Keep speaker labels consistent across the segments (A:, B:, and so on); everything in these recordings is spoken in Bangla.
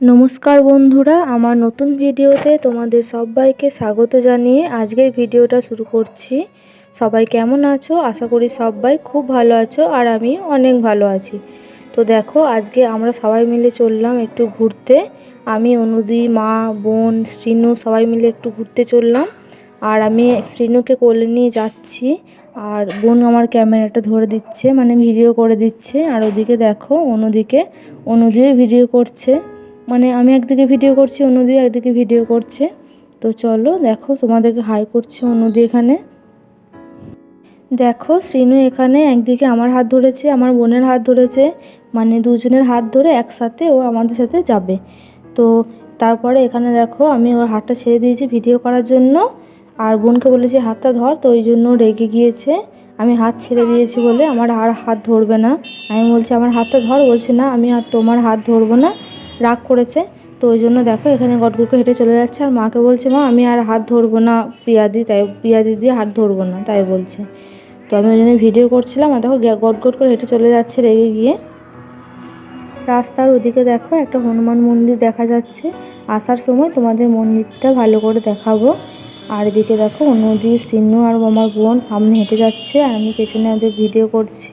A: নমস্কার বন্ধুরা, আমার নতুন ভিডিওতে তোমাদের সবাইকে স্বাগত জানিয়ে আজকের ভিডিওটা শুরু করছি। সবাই কেমন আছো? আশা করি সবাই খুব ভালো আছো আর আমি অনেক ভালো আছি। তো দেখো, আজকে আমরা সবাই মিলে চললাম একটু ঘুরতে। আমি, অনুদি, মা, বোন, শ্রীনু সবাই মিলে একটু ঘুরতে চললাম। আর আমি শ্রীনুকে কোলে নিয়ে যাচ্ছি। আর বোন আমার ক্যামেরাটা ধরে দিচ্ছে মানে ভিডিও করে দিচ্ছে। আর ওদিকে দেখো, অনুদিকে, অনুদিও ভিডিও করছে। মানে আমি একদিকে ভিডিও করছি, অন্যদিকে একদিকে ভিডিও করছে। তো চলো দেখো তোমাদেরকে হাই করছে অন্যদি এখানে। দেখো শ্রীনু এখানে একদিকে আমার হাত ধরেছে, আমার বোনের হাত ধরেছে মানে দুজনের হাত ধরে একসাথে ও আমাদের সাথে যাবে। তো তারপরে এখানে দেখো আমি ওর হাতটা ছেড়ে দিয়েছি ভিডিও করার জন্য। আর বোনকে বলেছি, হাতটা ধর। তো ওই জন্য রেগে গিয়েছে। আমি হাত ছেড়ে দিয়েছি বলে আমার আর হাত ধরবে না। আমি বলছি, আমার হাতটা ধর। বলছে, না, আমি আর তোমার হাত ধরবো না। রাগ করেছে। তো ওই জন্য দেখো এখানে গটগুটকে হেঁটে চলে যাচ্ছে আর মাকে বলছে, মা, আমি আর হাত ধরবো না প্রিয়াদি তাই প্রিয়া দিদি হাত ধরবো না, তাই বলছে। তো আমি ওই জন্য ভিডিও করছিলাম আর দেখো গট গট করে হেঁটে চলে যাচ্ছে রেগে গিয়ে। রাস্তার ওদিকে দেখো একটা হনুমান মন্দির দেখা যাচ্ছে। আসার সময় তোমাদের মন্দিরটা ভালো করে দেখাবো। আর এদিকে দেখো নদী সিন্ন আর আমার বোন সামনে হেঁটে যাচ্ছে আর আমি পেছনে ওদের ভিডিও করছি।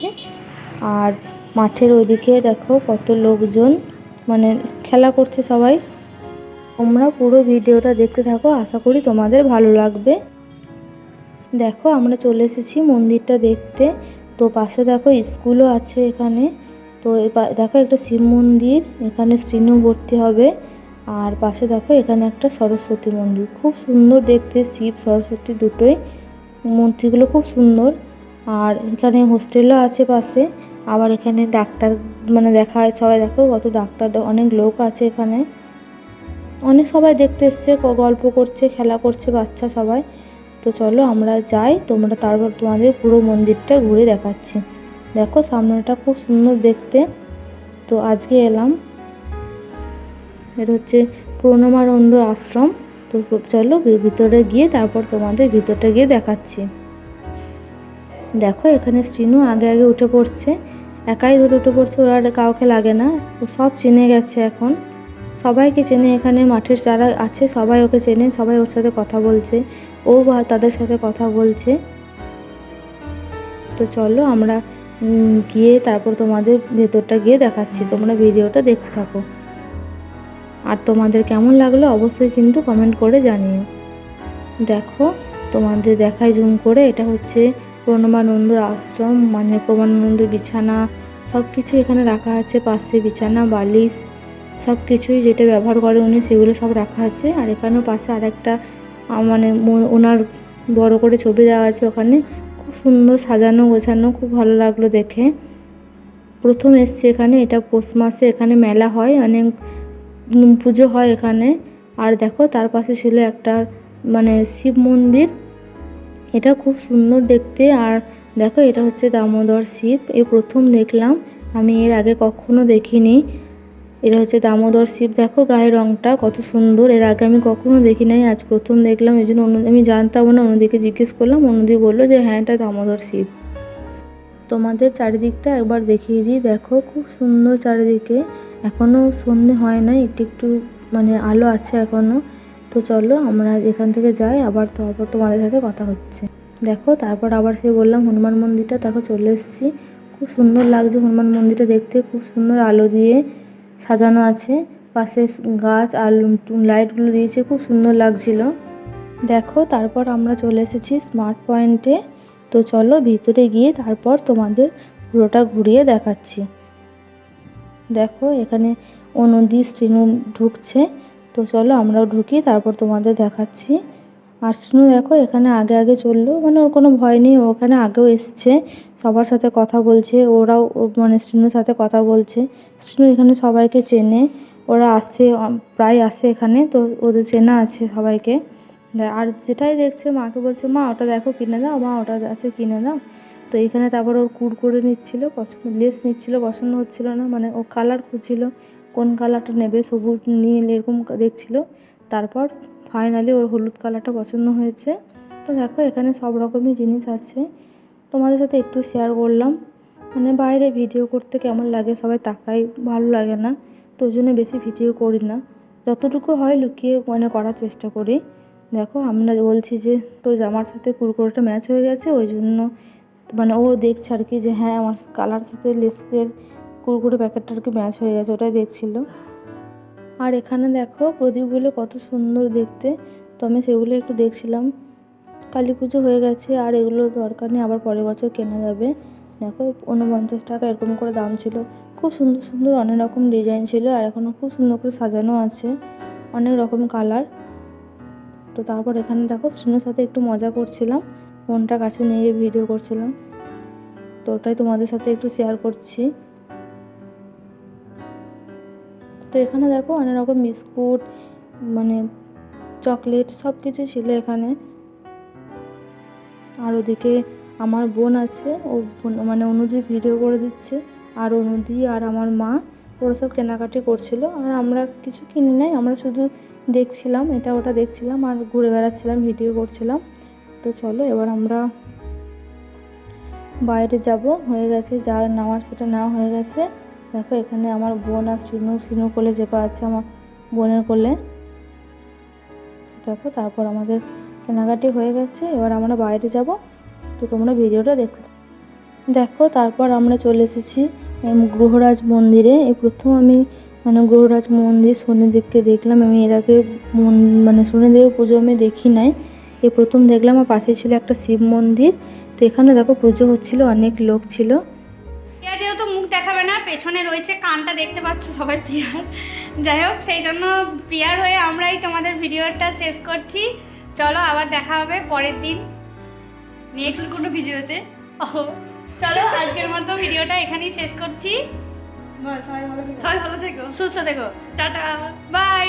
A: আর মাঠের ওইদিকে দেখো কত লোকজন। মানে খেলা করছে সবাই। তোমরা পুরো ভিডিওটা দেখতে থাকো, আশা করি তোমাদের ভালো লাগবে। দেখো, আমরা চলে এসেছি মন্দিরটা দেখতে। তো পাশে দেখো, স্কুলও আছে এখানে। তো দেখো একটা শিব মন্দির, এখানে শ্রীনু ভর্তি হবে। আর পাশে দেখো, এখানে একটা সরস্বতী মন্দির। খুব সুন্দর দেখতে শিব, সরস্বতী দুটোই। মূর্তিগুলো খুব সুন্দর। আর এখানে হোস্টেলও আছে পাশে। আবার এখানে ডাক্তার মানে দেখা হয়, সবাই দেখো কত ডাক্তার, অনেক লোক আছে এখানে। অনেক সবাই দেখতে এসছে গল্প করছে, খেলা করছে বাচ্চা সবাই। তো চলো আমরা যাই, তোমরা তারপর তোমাদের পুরো মন্দিরটা ঘুরে দেখাচ্ছি। দেখো সামনেটা খুব সুন্দর দেখতে। তো আজকে এলাম। এটা হচ্ছে প্রণমানন্দ আশ্রম। তো চলো ভিতরে গিয়ে তারপর তোমাদের ভিতরটা গিয়ে দেখাচ্ছি। দেখো এখানে শ্রীনু আগে আগে উঠে পড়ছে। একাই ধরে উঠে পড়ছে, ওরা কাউকে লাগে না। ও সব চিনে গেছে এখন। সবাইকে চেনে এখানে মাঠের যারা আছে, সবাই ওকে চেনে, সবাই ওর সাথে কথা বলছে। ও তাদের সাথে কথা বলছে। তো চলো আমরা গিয়ে তারপর তোমাদের ভেতরটা গিয়ে দেখাচ্ছি। তোমরা ভিডিওটা দেখতে থাকো। আর তোমাদের কেমন লাগল অবশ্যই কিন্তু কমেন্ট করে জানিও। দেখো, তোমাদের দেখায় জুম করে, এটা হচ্ছে প্রণবানন্দ আশ্রম মানে প্রণবানন্দ বিছানা সব কিছু এখানে রাখা আছে, পাশে বিছানা, বালিশ সব কিছুই যেটা ব্যবহার করে উনি সেগুলো সব রাখা আছে। আর এখানেও পাশে আরেকটা মানে ওনার বড় করে ছবি দেওয়া আছে ওখানে। খুব সুন্দর সাজানো গোছানো, খুব ভালো লাগল দেখে। প্রথম এসছে এখানে, এটা পৌষ মাসে এখানে মেলা হয় অনেক পুজো হয় এখানে। আর দেখো তার পাশে ছিল একটা মানে শিব মন্দির। এটা খুব সুন্দর দেখতে। আর দেখো, এটা হচ্ছে দামোদর শিব। এই প্রথম দেখলাম। আমি এর আগে কখনো দেখিনি। এটা হচ্ছে দামোদর শিব। দেখো গায়ের রঙটা কত সুন্দর। এর আগে আমি কখনো দেখি নাই। আজ প্রথম দেখলাম। এই জন্য আমি জানতাম না। অন্যদিকে জিজ্ঞেস করলাম। অন্যদি বলল যে হ্যাঁ এটা দামোদর শিব। তোমাদের চারিদিকটা একবার দেখিয়ে দিই। দেখো, খুব সুন্দর চারিদিকে। এখনও সন্ধে হয় নাই। একটু একটু মানে আলো আছে এখনও তো চলো আমরা এখান থেকে যাই, আবার তারপর তোমাদের সাথে কথা হচ্ছে। দেখো, তারপর আবার সে বললাম হনুমান মন্দিরটা, দেখো চলে এসেছি। খুব সুন্দর লাগছে হনুমান মন্দিরটা দেখতে, খুব সুন্দর আলো দিয়ে সাজানো আছে। পাশে গাছ আর লাইটগুলো দিয়েছে, খুব সুন্দর লাগছিল। দেখো, তারপর আমরা চলে এসেছি স্মার্ট পয়েন্টে। তো চলো ভিতরে গিয়ে তারপর তোমাদের পুরোটা ঘুরিয়ে দেখাচ্ছি। দেখো, এখানে অনদি শ্রীনু ঢুকছে। তো চলো আমরাও ঢুকি, তারপর তোমাদের দেখাচ্ছি। আর শ্রীনু দেখো, এখানে আগে আগে চলল। মানে ওর কোনো ভয় নেই ওখানে আগেও এসছে, সবার সাথে কথা বলছে, ওরাও মানে শ্রীনুর সাথে কথা বলছে। শ্রীনু এখানে সবাইকে চেনে, ওরা আসছে প্রায় আসে এখানে, তো ওদের চেনা আছে সবাইকে। আর যেটাই দেখছে, মাকে বলছে, মা, ওটা দেখো কিনে দাও, মা, ওটা আছে কিনে দাও। তো এখানে তারপর ওর কুড় করে নিচ্ছিল পছন্দ লেস নিচ্ছিল, পছন্দ হচ্ছিল না মানে ও কালার খুঁজছিল। কোন কালারটা নেবে সবুজ, নীল এরকম দেখছিল। তারপর ফাইনালি ওর হলুদ কালারটা পছন্দ হয়েছে। তো দেখো, এখানে সব রকমই জিনিস আছে। তোমাদের সাথে একটু শেয়ার করলাম। মানে বাইরে ভিডিও করতে কেমন লাগে, সবাই তাকাই, ভালো লাগে না। তো ওই জন্য বেশি ভিডিও করি না। যতটুকু হয় লুকিয়ে মানে করার চেষ্টা করি। দেখো, আমরা বলছি যে তোর জামার সাথে কুরকুরোটা ম্যাচ হয়ে গেছে, ওই জন্য মানে ও দেখছে আর কি যে হ্যাঁ আমার কালার সাথে লেসের কুরকুরে প্যাকেটটা আর কি ম্যাচ হয়ে গেছে, ওটাই দেখছিল আর এখানে দেখো প্রদীপগুলো কত সুন্দর দেখতে। তো আমি সেগুলো একটু দেখছিলাম। কালী পুজো হয়ে গেছে, আর এগুলো দরকার নেই, আবার পরের বছর কেনা যাবে। দেখো, উনপঞ্চাশ টাকা এরকম করে দাম ছিল। খুব সুন্দর সুন্দর অনেক রকম ডিজাইন ছিল, আর এখনও খুব সুন্দর করে সাজানো আছে। অনেক রকম কালার। তো তারপর এখানে দেখো শ্রীনুর সাথে একটু মজা করছিলাম। ফোনটা কাছে নিয়ে ভিডিও করছিলাম। তো ওটাই তোমাদের সাথে একটু শেয়ার করছি। তো এখানে দেখো অনেক রকম বিস্কুট মানে চকলেট সব কিছু ছিল এখানে। আর ওদিকে আমার বোন আছে, ও মানে অনুদি ভিডিও করে দিচ্ছে, আর অনুদি আর আমার মা, ওরা সব কেনাকাটি করছিল। আর আমরা কিছু কিনি নাই, আমরা শুধু দেখছিলাম, এটা ওটা দেখছিলাম, আর ঘুরে বেড়াচ্ছিলাম ভিডিও করছিলাম। তো চলো এবার আমরা বাইরে যাব, হয়ে গেছে, যা নেওয়ার সেটা নেওয়া হয়ে গেছে। দেখো, এখানে আমার বোন আর সিনু সিনু কোলে চেপা আছে আমার বোনের কোলে। দেখো, তারপর আমাদের কেনাকাটি হয়ে গেছে, এবার আমরা বাইরে যাব। তো তোমরা ভিডিওটা দেখতে দেখো, তারপর আমরা চলে এসেছি গ্রহরাজ মন্দিরে। এই প্রথম আমি মানে গ্রহরাজ মন্দির, শনিদেবকে দেখলাম। আমি এর আগে মন- শনিদেবের পুজো আমি দেখি নাই। এই প্রথম দেখলাম, আমার পাশে ছিল একটা শিব মন্দির। তো এখানে দেখো, পুজো হচ্ছিল, অনেক লোক ছিল।
B: দেখাবে না পেছনে রয়েছে কানটা দেখতে পাচ্ছ সবাই প্রিয়ার। যাই হোক সেই জন্য প্রিয়ার হয়ে আমরাই তোমাদের ভিডিওটা শেষ করছি। চলো আবার দেখা হবে পরের দিন নেক্সট কোনো ভিডিওতে। ও চলো আজকের মতো ভিডিওটা এখানেই শেষ করছি। সবাই ভালো থেকো। সুস্থ থেকো। Tata bye